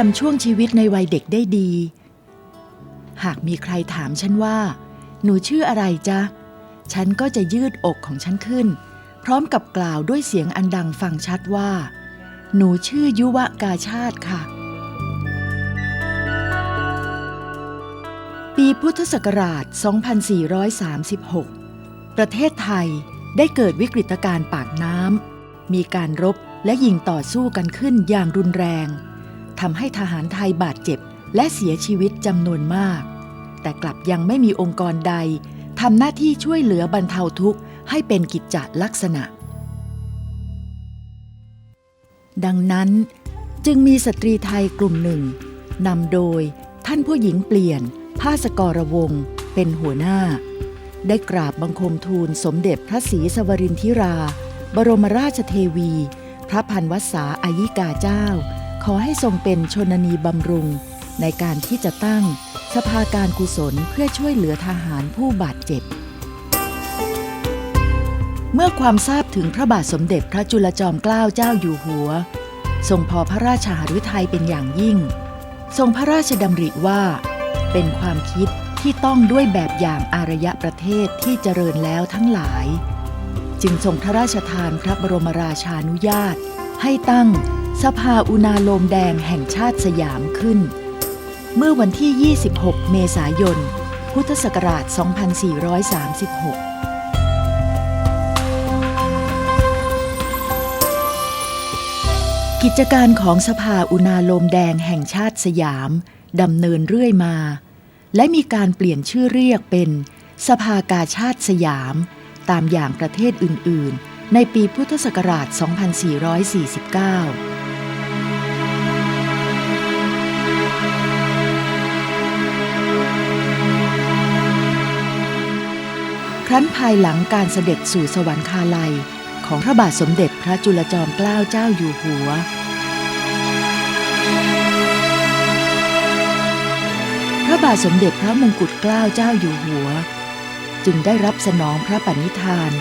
จำช่วงชีวิตในวัยเด็กได้ดี หากมีใครถามฉันว่า หนูชื่ออะไรจ๊ะ ฉันก็จะยืดอกของฉันขึ้น พร้อมกับกล่าวด้วยเสียงอันดังฟังชัดว่า หนูชื่อยุวกาชาติค่ะ ปีพุทธศักราช 2436 ประเทศไทยได้เกิดวิกฤตการณ์ปากน้ำมีการรบและยิงต่อสู้กันขึ้นอย่างรุนแรง ทำให้ทหารไทยบาดเจ็บ และเสียชีวิตจำนวนมาก แต่กลับยังไม่มีองค์กรใดทำหน้าที่ช่วยเหลือบรรเทาทุกข์ให้เป็นกิจจลักษณะ ดังนั้นจึงมีสตรีไทยกลุ่มหนึ่งนำโดยท่านผู้หญิงเปลี่ยนภาสกรวงศ์เป็นหัวหน้า ได้กราบบังคมทูลสมเด็จพระศรีสวรินทิรา บรมราชเทวี พระพันวษาอายิกาเจ้า อให้ทรงเป็นชนนีบำรุง ในการที่จะตั้งสภาการกุศลเพื่อช่วยเหลือทหารผู้บาดเจ็บ เมื่อความทราบถึงพระบาทสมเด็จพระจุลจอมเกล้าเจ้าอยู่หัว ทรงพอพระราชหฤทัยเป็นอย่างยิ่ง ทรงพระราชดำริว่า เป็นความคิดที่ต้องด้วยแบบอย่างอารยประเทศที่เจริญแล้วทั้งหลาย จึงทรงพระราชทานพระบรมราชานุญาต ให้ตั้ง สภาอุณาโลมแดงแห่งชาติสยามขึ้น เมื่อวันที่ 26 เมษายน พุทธศักราช 2436กิจการของสภาอุณาโลมแดงแห่งชาติสยามดำเนินเรื่อยมา และมีการเปลี่ยนชื่อเรียกเป็น สภากาชาติสยาม ตามอย่างประเทศอื่น ๆ ในปีพุทธศักราช 2449 ครั้นภายหลังการเสด็จสู่สวรรคาลัย ของพระบาทสมเด็จพระจุลจอมเกล้าเจ้าอยู่หัว พระบาทสมเด็จพระมงกุฎเกล้าเจ้าอยู่หัว จึงได้รับสนองพระปณิธาน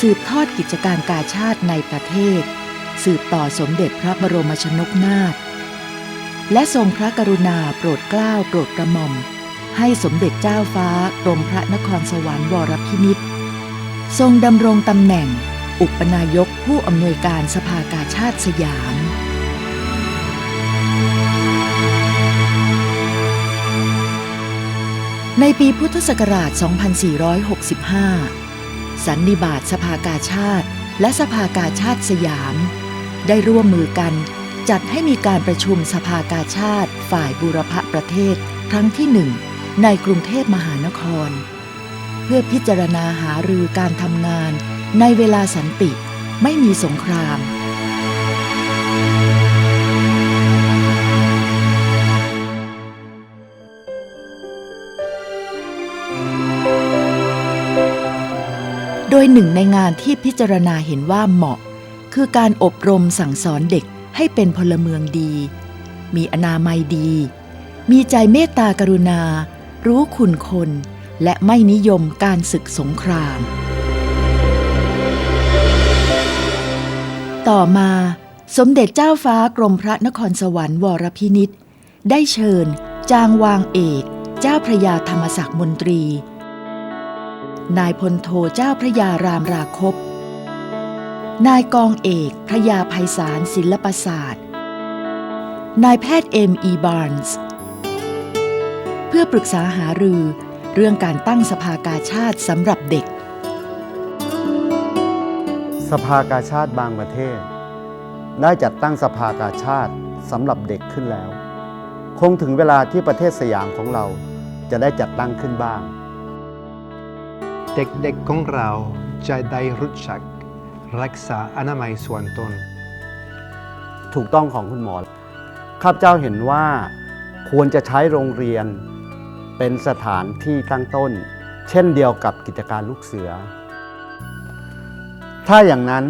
สืบทอดกิจการกาชาติในประเทศ สืบต่อสมเด็จพระบรมชนกนาถและทรงพระกรุณาโปรดเกล้าโปรดกระหม่อม ให้สมเด็จเจ้าฟ้ากรมพระนครสวรรค์วรพินิษฐ์ทรงดำรงตำแหน่ง อุปนายกผู้อำนวยการสภากาชาติสยาม ในปีพุทธศักราช 2465 สันนิบาตสภากาชาติและสภากาชาติสยาม ได้ร่วมมือกันจัดให้มีการประชุมสภากาชาติฝ่ายบูรพประเทศครั้งที่หนึ่ง ในกรุงเทพมหานคร เพื่อพิจารณาหารือการทำงานในเวลาสันติไม่มีสงคราม โดยหนึ่งในงานที่พิจารณาเห็นว่าเหมาะ คือการอบรมสั่งสอนเด็กให้เป็นพลเมืองดี มีอนามัยดี มีใจเมตตากรุณา รู้คุณคน และไม่นิยมการศึกสงคราม ต่อมาสมเด็จเจ้าฟ้ากรมพระนครสวรรค์วรพินิษฐ์ได้เชิญ จางวางเอก เจ้าพระยาธรรมศักดิ์มนตรี นายพลโทเจ้าพระยารามราคบ นายกองเอกพระยาภัยสารศิลปศาสตร์ นายแพทย์เอ็มอีบาร์นส์ เพื่อปรึกษาหารือเรื่องการตั้งสภากาชาติสำหรับเด็ก สภากาชาติบางประเทศ ได้จัดตั้งสภากาชาติสำหรับเด็กขึ้นแล้ว คงถึงเวลาที่ประเทศสยามของเราจะได้จัดตั้งขึ้นบ้าง เด็กๆของเราจะได้รู้จักรักษาอนามัยส่วนตน ถูกต้องของคุณหมอ ข้าพเจ้าเห็นว่าควรจะใช้โรงเรียน เป็นสถานที่ตั้งต้น เช่นเดียวกับกิจการลูกเสือ ถ้าอย่างนั้น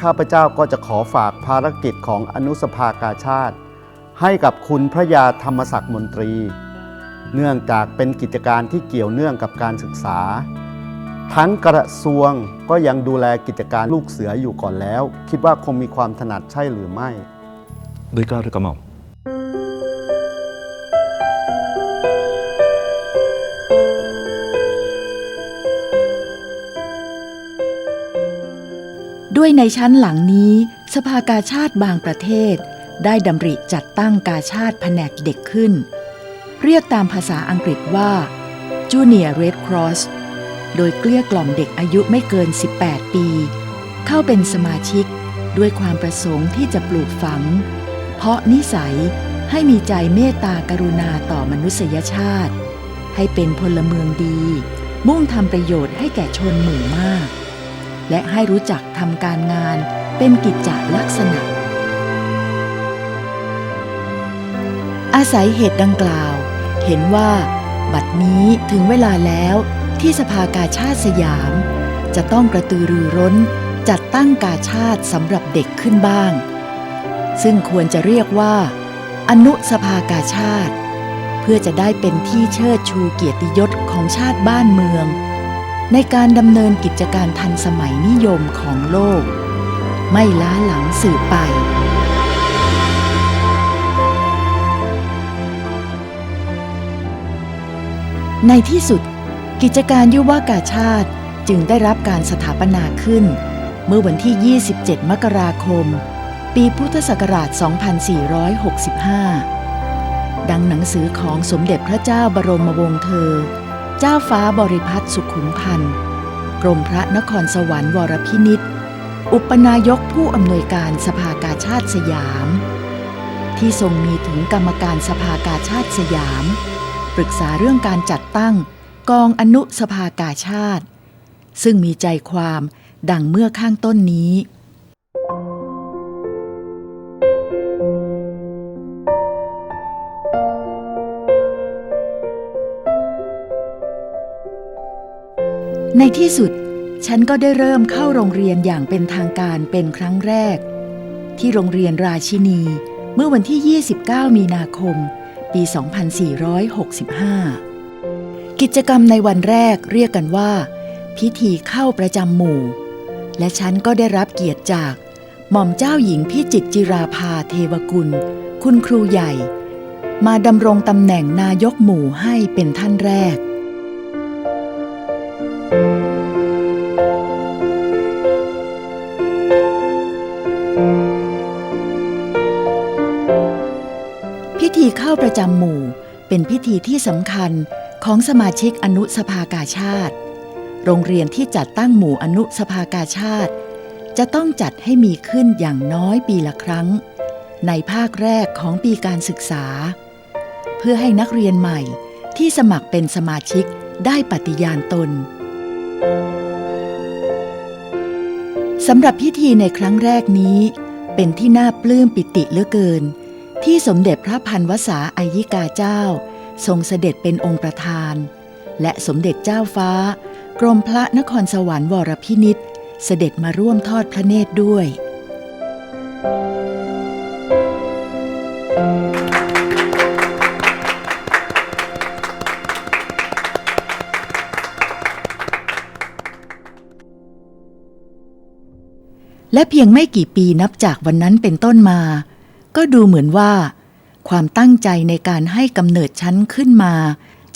ข้าพเจ้าก็จะขอฝากภารกิจของอนุสภากาชาติ ให้กับคุณพระยาธรรมศักดิ์มนตรี เนื่องจากเป็นกิจการที่เกี่ยวเนื่องกับการศึกษา ทั้งกระทรวงก็ยังดูแลกิจการลูกเสืออยู่ก่อนแล้ว คิดว่าคงมีความถนัดใช่หรือไม่โดยกล้าด้วยกระหม่อม ด้วยในชั้นหลังนี้ สภากาชาติบางประเทศ ได้ดำริจัดตั้งกาชาติแผนกเด็กขึ้น เรียกตามภาษาอังกฤษว่า Junior Red Cross โดยเกลี้ยกล่อมเด็กอายุไม่เกิน 18 ปี เข้าเป็นสมาชิกด้วยความประสงค์ที่จะปลูกฝัง เพราะนิสัยให้มีใจเมตตากรุณาต่อมนุษยชาติ ให้เป็นพลเมืองดี มุ่งทำประโยชน์ให้แก่ชนหมู่มาก และให้รู้จักทำการงานเป็นกิจจลักษณะ อาศัยเหตุดังกล่าว เห็นว่า บัดนี้ถึงเวลาแล้วที่สภากาชาติสยาม จะต้องกระตือรือร้นจัดตั้งกาชาติสำหรับเด็กขึ้นบ้าง ซึ่งควรจะเรียกว่า อนุสภากาชาติ เพื่อจะได้เป็นที่เชิดชูเกียรติยศของชาติบ้านเมือง ในการดำเนินกิจการทันสมัยนิยมของโลก ไม่ล้าหลังสืบไป ในที่สุด กิจการยุวากาชาติจึงได้รับการสถาปนาขึ้น เมื่อวันที่ 27 มกราคม ปีพุทธศักราช 2465 ดังหนังสือของสมเด็จพระเจ้าบรมวงศ์เธอ เจ้าฟ้าบริพัตรสุขุมพันธ์กรมพระนครสวรรค์วรพินิษฐ์อุปนายกผู้อำนวยการสภากาชาติสยาม ที่ทรงมีถึงกรรมการสภากาชาติสยาม ปรึกษาเรื่องการจัดตั้งกองอนุสภากาชาติ ซึ่งมีใจความดังเมื่อข้างต้นนี้ ในที่สุด ฉันก็ได้เริ่มเข้าโรงเรียนอย่างเป็นทางการเป็นครั้งแรก ที่โรงเรียนราชินี เมื่อวันที่ 29 มีนาคม ปี 2465 กิจกรรมในวันแรกเรียกกันว่า พิธีเข้าประจำหมู่ และฉันก็ได้รับเกียรติจาก หม่อมเจ้าหญิงพิจิตรจิราภาเทวกุล คุณครูใหญ่ มาดำรงตำแหน่งนายกหมู่ให้เป็นท่านแรก ข้าประจำหมู่ เป็นพิธีที่สำคัญของสมาชิกอนุสภากาชาติ โรงเรียนที่จัดตั้งหมู่อนุสภากาชาติ จะต้องจัดให้มีขึ้นอย่างน้อยปีละครั้ง ในภาคแรกของปีการศึกษา เพื่อให้นักเรียนใหม่ที่สมัครเป็นสมาชิกได้ปฏิญาณตนสำหรับพิธีในครั้งแรกนี้ เป็นที่น่าปลื้มปิติเหลือเกิน ที่สมเด็จพระพันวษาอายิกาเจ้า ทรงเสด็จเป็นองค์ประธาน และสมเด็จเจ้าฟ้ากรมพระนครสวรรค์วรพินิษเสด็จมาร่วมทอดพระเนตรด้วย และเพียงไม่กี่ปีนับจากวันนั้นเป็นต้นมา ก็ดูเหมือนว่า ความตั้งใจในการให้กำเนิดชั้นขึ้นมา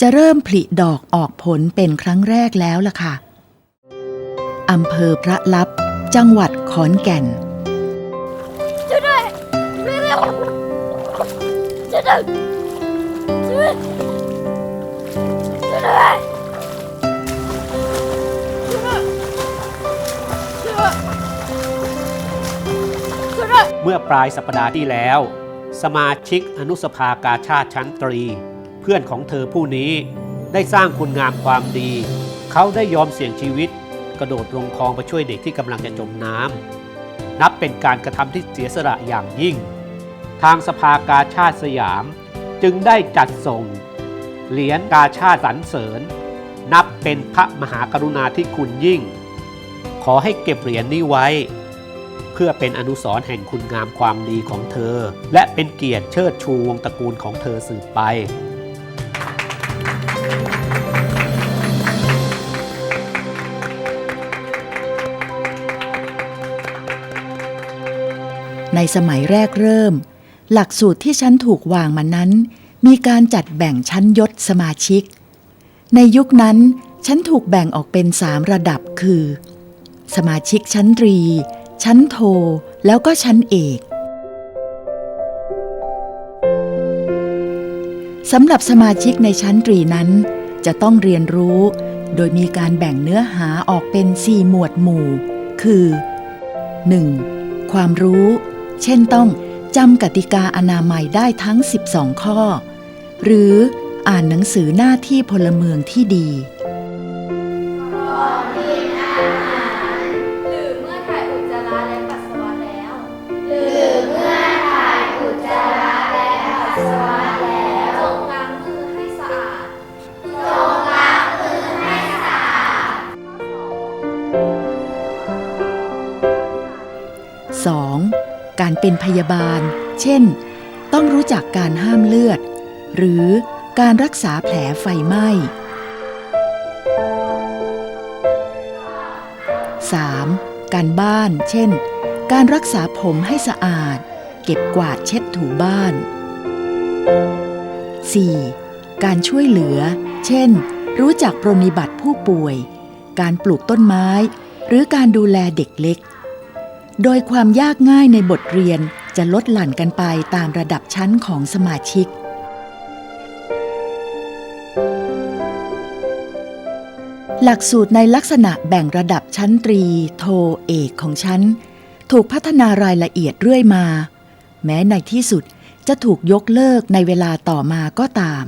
จะเริ่มผลิดอกออกผลเป็นครั้งแรกแล้วล่ะค่ะอำเภอพระลับ จังหวัดขอนแก่นช่วยด้วยช่วยเร็วช่วยด้วยช่วยด้วย มื่อปลายสัปดาห์ที่แล้ว สมาชิกอนุสภากาชาติชั้นตรี เพื่อนของเธอผู้นี้ได้สร้างคุณงามความดี เขาได้ยอมเสี่ยงชีวิต กระโดดลงคลองไปช่วยเด็กที่กำลังจะจมน้ำนับเป็นการกระทำที่เสียสละอย่างยิ่ง ทางสภากาชาติสยามจึงได้จัดส่ง เหรียญกาชาติสรรเสริญ นับเป็นพระมหากรุณาธิคุณยิ่ง ขอให้เก็บเหรียญนี้ไว้ เพื่อเป็นอนุสรณ์แห่งคุณงามความดีของเธอ และเป็นเกียรติเชิดชูวงตระกูลของเธอสืบไปในสมัยแรกเริ่ม หลักสูตรที่ฉันถูกวางมานั้น มีการจัดแบ่งชั้นยศสมาชิก ในยุคนั้น ฉันถูกแบ่งออกเป็นสามระดับคือ สมาชิกชั้นตรี ชั้นโทแล้วก็ชั้นเอกสำหรับสมาชิกในชั้นตรีนั้น จะต้องเรียนรู้ โดยมีการแบ่งเนื้อหาออกเป็น 4 หมวดหมู่ คือ 1. ความรู้ เช่นต้องจำกติกาอนามัยได้ทั้ง 12 ข้อ หรืออ่านหนังสือหน้าที่พลเมืองที่ดี เป็นพยาบาล เช่น ต้องรู้จักการห้ามเลือด หรือการรักษาแผลไฟไหม้ 3. การบ้าน เช่น การรักษาผมให้สะอาด เก็บกวาดเช็ดถูบ้าน 4. การช่วยเหลือ เช่น รู้จักปรนนิบัติผู้ป่วย การปลูกต้นไม้ หรือการดูแลเด็กเล็ก โดยความยากง่ายในบทเรียนจะลดหลั่นกันไปตามระดับชั้นของสมาชิก หลักสูตรในลักษณะแบ่งระดับชั้นตรี โทเอกของฉันถูกพัฒนารายละเอียดเรื่อยมา แม้ในที่สุดจะถูกยกเลิกในเวลาต่อมาก็ตาม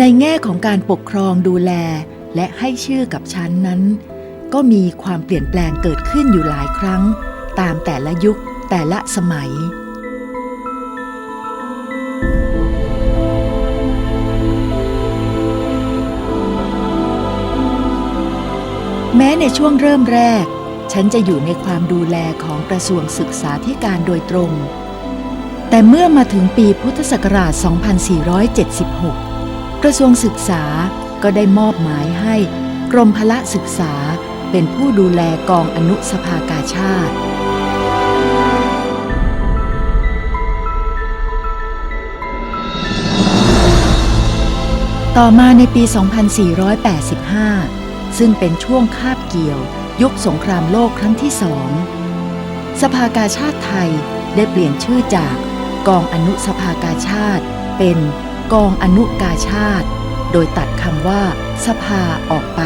ในแง่ของการปกครองดูแลและให้ชื่อกับชั้นนั้น ก็มีความเปลี่ยนแปลงเกิดขึ้นอยู่หลายครั้ง ตามแต่ละยุคแต่ละสมัยแม้ในช่วงเริ่มแรก ฉันจะอยู่ในความดูแลของกระทรวงศึกษาธิการโดยตรง แต่เมื่อมาถึงปีพุทธศักราช 2476 กระทรวงศึกษาก็ได้มอบหมายให้กรมพละศึกษาเป็นผู้ดูแลกองอนุสภากาชาติ ต่อมาในปี 2485 ซึ่งเป็นช่วงคาบเกี่ยว ยุคสงครามโลกครั้งที่สอง สภากาชาติไทยได้เปลี่ยนชื่อจากกองอนุสภากาชาติเป็น กองอนุกาชาติ โดยตัดคำว่า สภาออกไป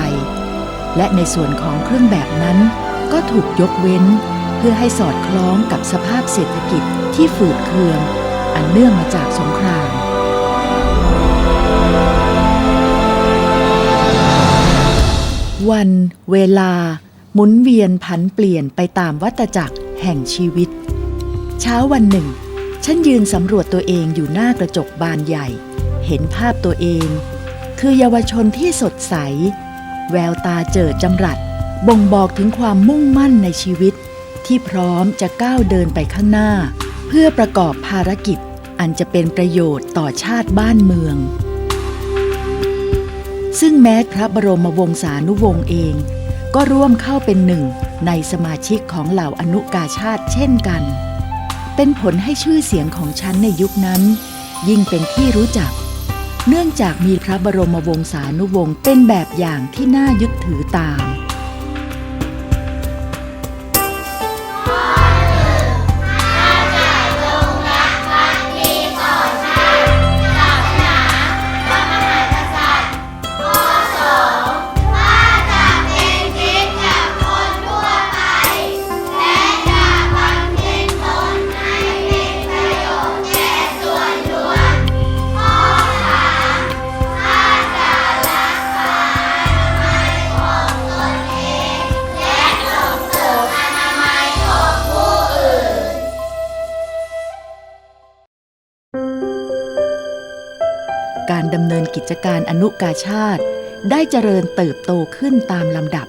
และในส่วนของเครื่องแบบนั้นก็ถูกยกเว้น เพื่อให้สอดคล้องกับสภาพเศรษฐกิจที่ฝืดเคือง อันเนื่องมาจากสงครามวัน เวลา หมุนเวียนผันเปลี่ยนไปตามวัฏจักรแห่งชีวิต เช้าวันหนึ่ง ฉันยืนสำรวจตัวเองอยู่หน้ากระจกบานใหญ่ เห็นภาพตัวเอง คือเยาวชนที่สดใส แววตาเจิดจำรัด บ่งบอกถึงความมุ่งมั่นในชีวิต ที่พร้อมจะก้าวเดินไปข้างหน้า เพื่อประกอบภารกิจอันจะเป็นประโยชน์ต่อชาติบ้านเมือง ซึ่งแม้พระบรมวงศานุวงศ์เอง ก็ร่วมเข้าเป็นหนึ่งในสมาชิกของเหล่าอนุกาชาติเช่นกัน เป็นผลให้ชื่อเสียงของฉันในยุคนั้น ยิ่งเป็นที่รู้จัก เนื่องจากมีพระบรมวงศานุวงศ์เป็นแบบอย่างที่น่ายึดถือตาม จการอนุกาชาติ ได้เจริญเติบโตขึ้นตามลำดับ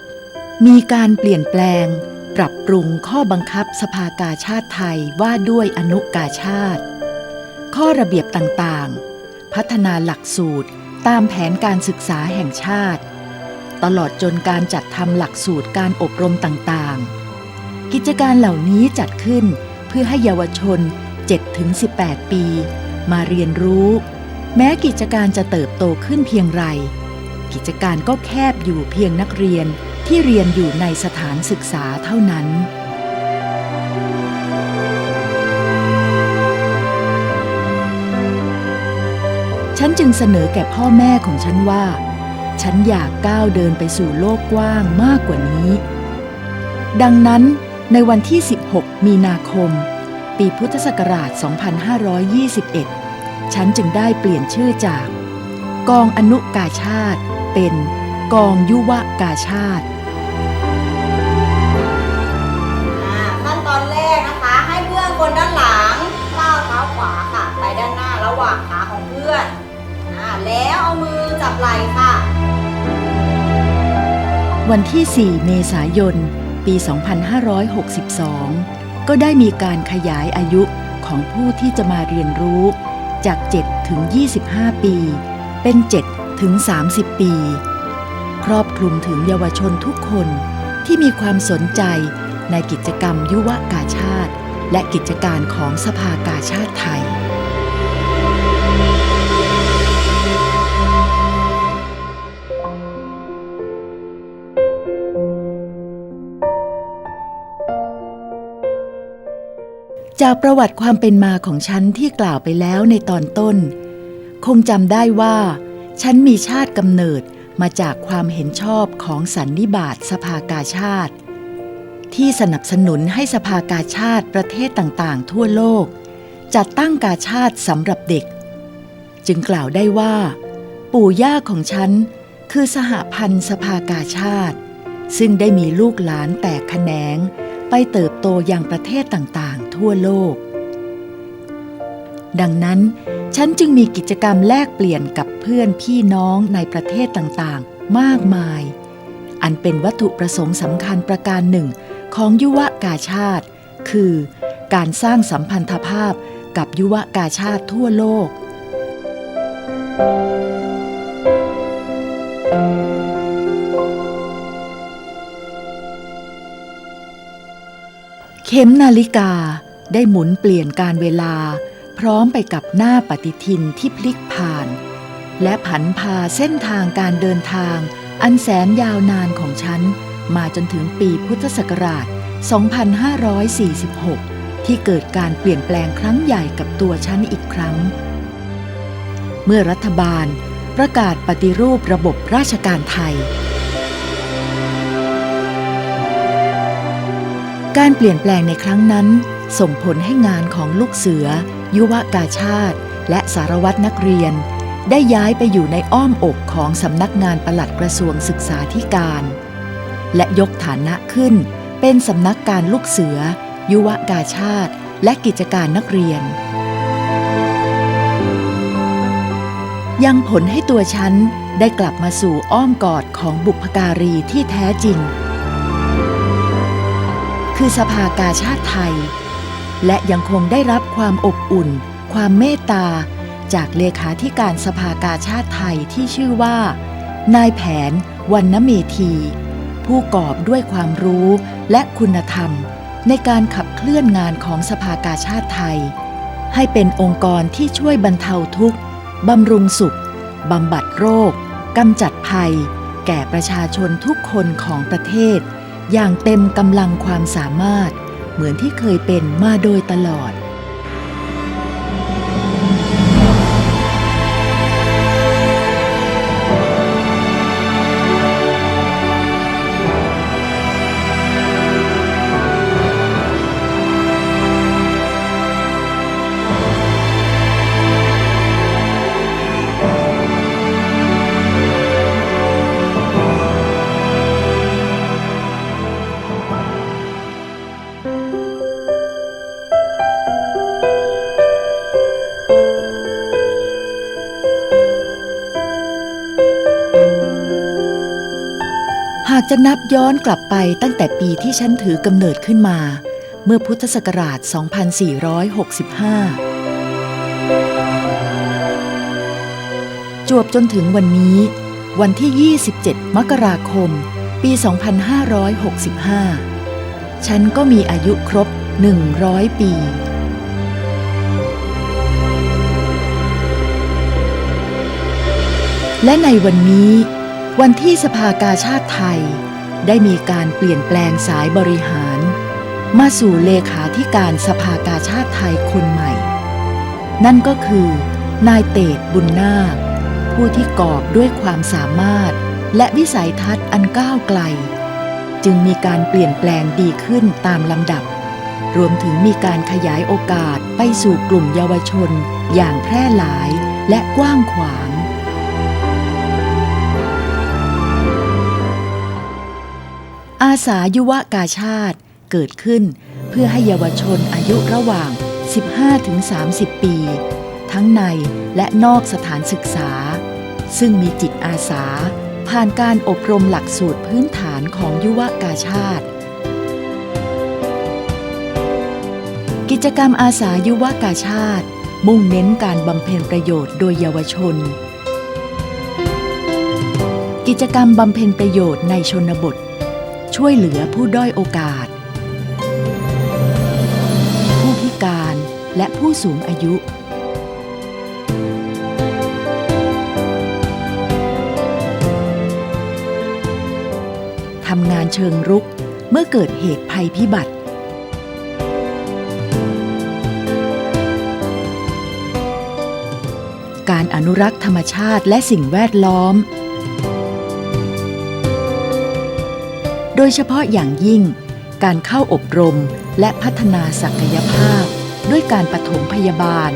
มีการเปลี่ยนแปลง ปรับปรุงข้อบังคับสภากาชาติไทยว่าด้วยอนุกาชาติ ข้อระเบียบต่างๆ พัฒนาหลักสูตรตามแผนการศึกษาแห่งชาติ ตลอดจนการจัดทำหลักสูตรการอบรมต่างๆ กิจการเหล่านี้จัดขึ้นเพื่อให้เยาวชน 7-18 ปี มาเรียนรู้ แม้กิจการจะเติบโตขึ้นเพียงไร กิจการก็แคบอยู่เพียงนักเรียนที่เรียนอยู่ในสถานศึกษาเท่านั้น ฉันจึงเสนอแก่พ่อแม่ของฉันว่า ฉันอยากก้าวเดินไปสู่โลกกว้างมากกว่านี้ ดังนั้นในวันที่ 16 มีนาคม ปีพุทธศักราช 2521 ฉันจึงได้เปลี่ยนชื่อจาก กองอนุกาชาติเป็นกองยุวกาชาติ อ่าขั้นตอนแรกนะคะ ให้เพื่อนคนด้านหลังก้าวเท้าขวาค่ะ ไปด้านหน้าระหว่างขาของเพื่อนอ่าแล้วเอามือจับไหล่ค่ะ วันที่ 4 เมษายน ปี 2562 ก็ได้มีการขยายอายุของผู้ที่จะมาเรียนรู้ จาก 7 ถึง 25 ปี เป็น 7 ถึง 30 ปี ครอบคลุมถึงเยาวชนทุกคนที่มีความสนใจในกิจกรรมยุวกาชาติ และกิจการของสภากาชาติไทย จากประวัติความเป็นมาของฉันที่กล่าวไปแล้วในตอนต้น คงจำได้ว่า ฉันมีชาติกำเนิดมาจากความเห็นชอบของสันนิบาตสภากาชาติ ที่สนับสนุนให้สภากาชาติประเทศต่างๆ ทั่วโลก จัดตั้งกาชาติสำหรับเด็ก จึงกล่าวได้ว่า ปู่ย่าของฉันคือสหพันธ์สภากาชาติ ซึ่งได้มีลูกหลานแตกแขนง ไปเติบโตอย่างประเทศต่างๆ ทั่วโลก ดังนั้นฉันจึงมีกิจกรรมแลกเปลี่ยนกับเพื่อนพี่น้องในประเทศต่างๆ มากมาย อันเป็นวัตถุประสงค์สำคัญประการหนึ่ง ของยุวกาชาติ คือการสร้างสัมพันธภาพกับยุวกาชาติทั่วโลก เข็มนาฬิกาได้หมุนเปลี่ยนการเวลา พร้อมไปกับหน้าปฏิทินที่พลิกผ่าน และผันพาเส้นทางการเดินทาง อันแสนยาวนานของฉัน มาจนถึงปีพุทธศักราช 2546 ที่เกิดการเปลี่ยนแปลงครั้งใหญ่กับตัวฉันอีกครั้ง เมื่อรัฐบาลประกาศปฏิรูประบบราชการไทย การเปลี่ยนแปลงในครั้งนั้น ส่งผลให้งานของลูกเสือ ยุวกาชาติ และสารวัตรนักเรียน ได้ย้ายไปอยู่ในอ้อมอกของสำนักงานปลัดกระทรวงศึกษาธิการ และยกฐานะขึ้น เป็นสำนักการลูกเสือ ยุวกาชาติ และกิจการนักเรียน ยังผลให้ตัวฉันได้กลับมาสู่อ้อมกอดของบุพการีที่แท้จริง คือสภากาชาติไทย และยังคงได้รับความอบอุ่น ความเมตตา จากเลขาธิการสภากาชาติไทยที่ชื่อว่า นายแผนวันนเมธี ผู้กอบด้วยความรู้และคุณธรรม ในการขับเคลื่อนงานของสภากาชาติไทย ให้เป็นองค์กรที่ช่วยบรรเทาทุกข์บำรุงสุขบำบัดโรคกำจัดภัย แก่ประชาชนทุกคนของประเทศ อย่างเต็มกำลังความสามารถ เหมือนที่เคยเป็นมาโดยตลอด จะนับย้อนกลับไปตั้งแต่ปีที่ฉันถือกำเนิดขึ้นมา เมื่อพุทธศักราช 2465 จวบจนถึงวันนี้ วันที่ 27 มกราคม ปี 2565 ฉันก็มีอายุครบ 100 ปีและในวันนี้ วันที่สภากาชาติไทย ได้มีการเปลี่ยนแปลงสายบริหาร มาสู่เลขาธิการสภากาชาติไทยคนใหม่ นั่นก็คือนายเตดบุญนาค ผู้ที่กอบด้วยความสามารถ และวิสัยทัศน์อันก้าวไกล จึงมีการเปลี่ยนแปลงดีขึ้นตามลำดับ รวมถึงมีการขยายโอกาสไปสู่กลุ่มเยาวชนอย่างแพร่หลายและกว้างขวาง อาสายุวกาชาติเกิดขึ้น เพื่อให้เยาวชนอายุระหว่าง 15-30 ปี ทั้งในและนอกสถานศึกษา ซึ่งมีจิตอาสา ผ่านการอบรมหลักสูตรพื้นฐานของยุวกาชาติ กิจกรรมอาสายุวกาชาติ มุ่งเน้นการบำเพ็ญประโยชน์โดยเยาวชน กิจกรรมบำเพ็ญประโยชน์ในชนบท ช่วยเหลือผู้ด้อยโอกาส ผู้พิการและผู้สูงอายุ ทำงานเชิงรุกเมื่อเกิดเหตุภัยพิบัติ การอนุรักษ์ธรรมชาติและสิ่งแวดล้อม โดยเฉพาะอย่างยิ่ง การเข้าอบรมและพัฒนาศักยภาพ ด้วยการปฐมพยาบาล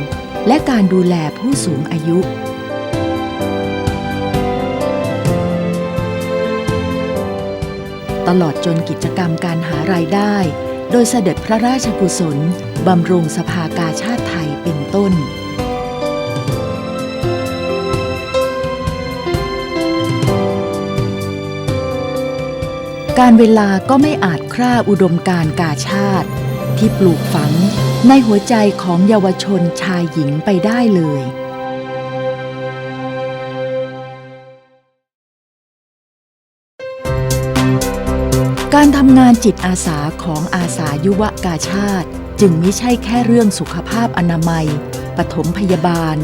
และการดูแลผู้สูงอายุ ตลอดจนกิจกรรมการหารายได้ โดยเสด็จพระราชกุศลบำรุงสภากาชาติไทยเป็นต้น การเวลาก็ไม่อาจคร่าอุดมการกาชาติ ที่ปลูกฝังในหัวใจของเยาวชนชายหญิงไปได้เลยการทำงานจิตอาสาของอาสายุวกาชาติ จึงไม่ใช่แค่เรื่องสุขภาพอนามัย ปฐมพยาบาล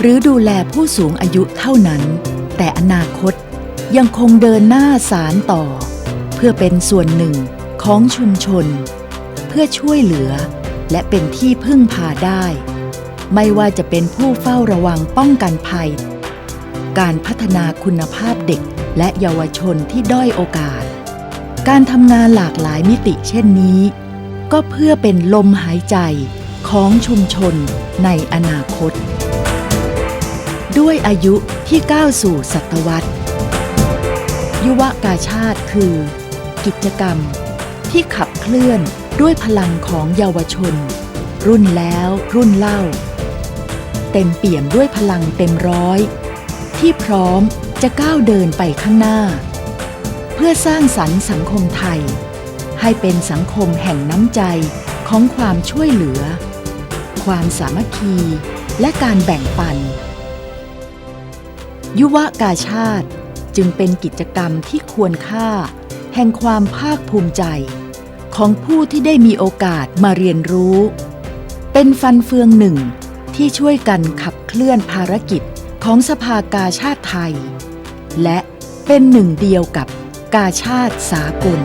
หรือดูแลผู้สูงอายุเท่านั้น แต่อนาคตยังคงเดินหน้าสารต่อ เพื่อเป็นส่วนหนึ่งของชุมชน เพื่อช่วยเหลือและเป็นที่พึ่งพาได้ ไม่ว่าจะเป็นผู้เฝ้าระวังป้องกันภัย การพัฒนาคุณภาพเด็กและเยาวชนที่ด้อยโอกาส การทำงานหลากหลายมิติเช่นนี้ ก็เพื่อเป็นลมหายใจของชุมชนในอนาคต ด้วยอายุที่ก้าวสู่ศตวรรษ ยุวกาชาติคือ กิจกรรม ที่ขับเคลื่อนด้วยพลังของเยาวชน รุ่นแล้วรุ่นเล่า เต็มเปี่ยมด้วยพลังเต็มร้อย ที่พร้อมจะก้าวเดินไปข้างหน้า เพื่อสร้างสรรค์สังคมไทย ให้เป็นสังคมแห่งน้ำใจของความช่วยเหลือ ความสามัคคีและการแบ่งปัน ยุวกาชาติจึงเป็นกิจกรรมที่ควรค่า แห่งความภาคภูมิใจ ของผู้ที่ได้มีโอกาสมาเรียนรู้ เป็นฟันเฟืองหนึ่งที่ช่วยกันขับเคลื่อนภารกิจของสภากาชาติไทย และเป็นหนึ่งเดียวกับกาชาติสากล